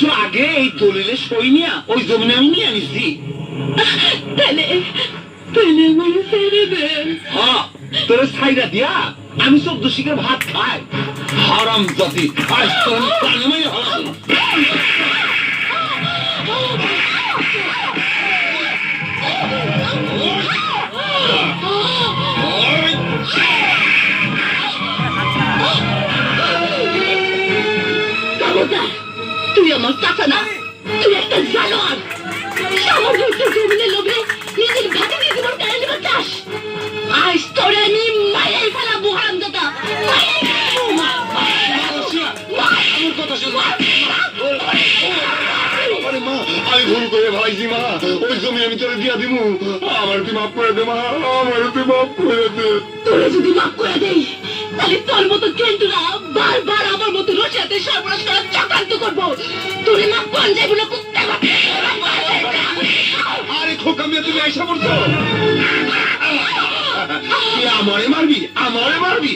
একটু আগে এই দলিলে সই নিয়া ওই জমিনে আমি নিয়ে আনিছি। তাহলে তাহলে আমার ছেড়ে দে হ্যাঁ তোর সাইডা দিয়া আমি সব দোষীকে ভাত খাই। হারাম জাতি আজ তোর হারাম না। তুই একটা জানোয়ার। সামান্য একটা জমিনের লোভে নিজের ঘাটে দিয়ে জীবন কেড়ে নিতে চাস আজ তোরে আমি মায়ের ফেলাবো হারাম দাদা। আমি ভুল করে ভাইছি মা ওই জমি আমি তোরে দিয়া দিমু আমার তুই মাফ করে দে মা আমার তুই মাফ করে দে তোরে যদি মাফ করে দেই তাহলে তোর মতো জন্তুরা বারবার আমার মতো রসিয়াতে সর্বনাশ করার চক্রান্ত করব। তুমি মা না কুত্তা আরে খোকা মিয়া, তুমি এসে পড়ছো? আমারে মারবি আমারে মারবি!